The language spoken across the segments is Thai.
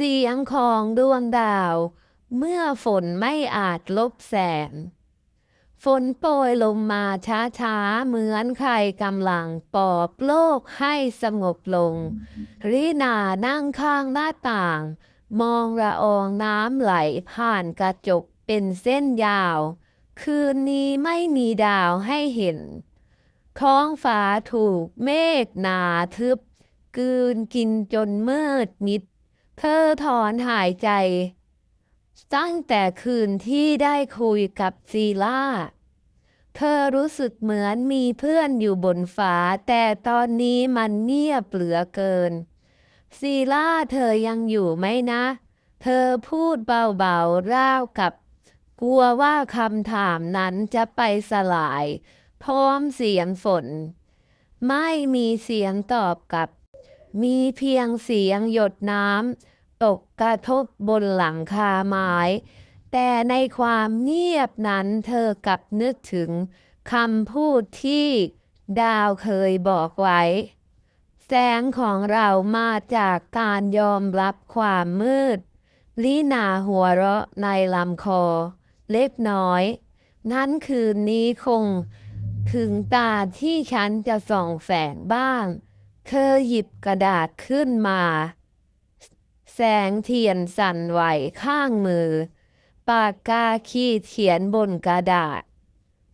เสียงของดวงดาว เมื่อฝนไม่อาจลบแสง ฝนโปรยลงมาช้าๆ เหมือนใครกำลังปอบโลกให้สงบลงรินานั่งข้างหน้าต่าง มองละอองน้ำไหลผ่านกระจกเป็นเส้นยาว คืนนี้ไม่มีดาวให้เห็น ท้องฟ้าถูกเมฆหนาทึบกืนกินจนมืดมิด เธอถอนหายใจ ตั้งแต่คืนที่ได้คุยกับซีล่า เธอรู้สึกเหมือนมีเพื่อนอยู่บนฟ้าแต่ตอนนี้มันเงียบเหลือเกิน ซีล่าเธอยังอยู่ไหมนะ เธอพูดเบาๆร่าวกับ กลัวว่าคำถามนั้นจะไปสลาย พร้อมเสียงฝน ไม่มีเสียงตอบกลับมีเพียงเสียงหยดน้ำ ตกกระทบบนหลังคาไม้ แต่ในความเงียบนั้นเธอกลับนึกถึงคำพูดที่ดาวเคยบอกไว้ แสงของเรามาจากการยอมรับความมืด ลีนาหัวเราะในลำคอ เล็กน้อย นั้นคืนนี้คงถึงตาที่ฉันจะส่องแสงบ้าง เธอหยิบกระดาษขึ้นมา แสงเทียนสั่นไหวข้างมือ ปากกาขีดเขียนบนกระดาษ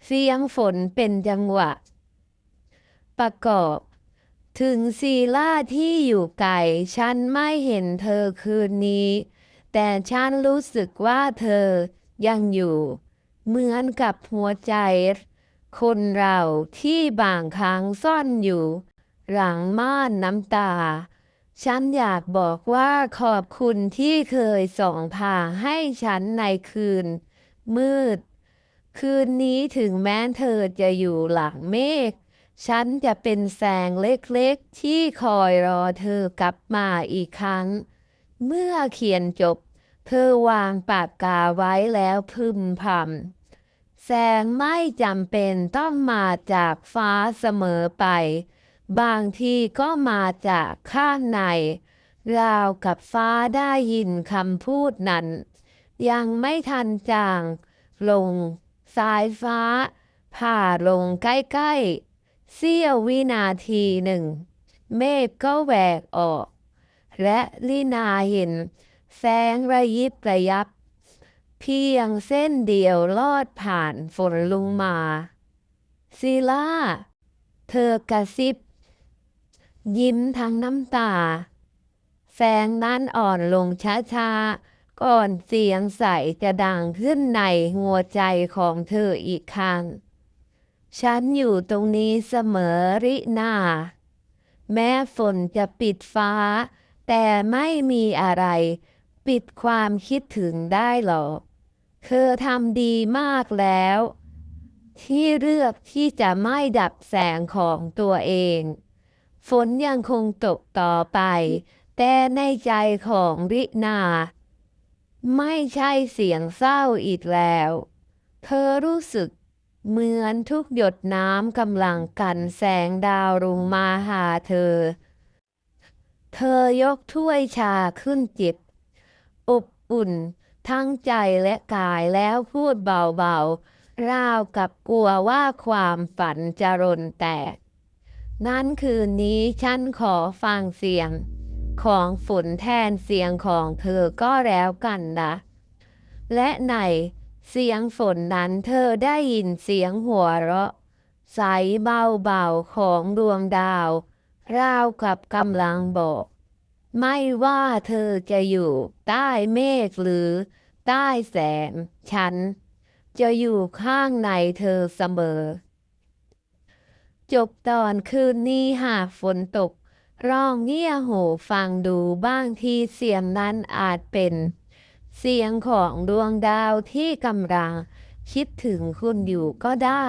เสียงฝนเป็นจังหวะ ประกอบ ถึงซีล่าที่อยู่ไกลฉันไม่เห็นเธอคืนนี้ แต่ฉันรู้สึกว่าเธอยังอยู่ เหมือนกับหัวใจ คนเราที่บางครั้งซ่อนอยู่ หลังม่านน้ำตา ฉันอยากบอกว่าขอบคุณที่เคยส่องทาให้ฉันในคืน มืด คืนนี้ถึงแม้เธอจะอยู่หลังเมฆ ฉันจะเป็นแสงเล็กๆ ที่คอยรอเธอกลับมาอีกครั้ง เมื่อเขียนจบ เธอวางปากกาไว้แล้วพึมพำแสงไม่จำเป็นต้องมาจากฟ้าเสมอไป บางทีก็มาจากข้างใน ราวกับฟ้าได้ยินคำพูดนั้น ยังไม่ทันจาง ลง สายฟ้า ผ่าลงใกล้ๆ เสี้ยววินาทีหนึ่ง เมฆก็แหวกออก และลินาเห็น แสงระยิบระยับ เพียงเส้นเดียวลอดผ่านฝนลงมาซีล่าเธอกระซิบ ยิ้มทั้งน้ำตา แสงนั้นอ่อนลงช้าๆ ก่อนเสียงใสจะดังขึ้นในหัวใจของเธออีกครั้ง ฉันอยู่ตรงนี้เสมอรินาแม้ฝนจะปิดฟ้า แต่ไม่มีอะไร ปิดความคิดถึงได้หรอกเธอทำดีมากแล้ว ที่เลือกที่จะไม่ดับแสงของตัวเอง ฝนยังคงตกต่อไป แต่ในใจของรินา ไม่ใช่เสียงเศร้าอีกแล้ว เธอรู้สึกเหมือนทุกหยดน้ำกำลังกันแสงดาวลงมาหาเธอ เธอยกถ้วยชาขึ้นจิบ อบอุ่นทั้งใจและกายแล้วพูดเบาๆ ราวกับกลัวว่าความฝันจะรนแตก นั้นคืนนี้ฉันขอฟังเสียง ของฝนแทนเสียงของเธอก็แล้วกันนะ และในเสียงฝนนั้นเธอได้ยินเสียงหัวเราะ ใสเบาๆของดวงดาว ราวกับกำลังบอก ไม่ว่าเธอจะอยู่ใต้เมฆหรือใต้แสงฉัน จะอยู่ข้างในเธอเสมอ จบตอนคืนนี้หากฝนตก ร้องเงี่ยหูฟังดูบ้างที่เสียงนั้นอาจเป็น เสียงของดวงดาวที่กำลังคิดถึงคุณอยู่ก็ได้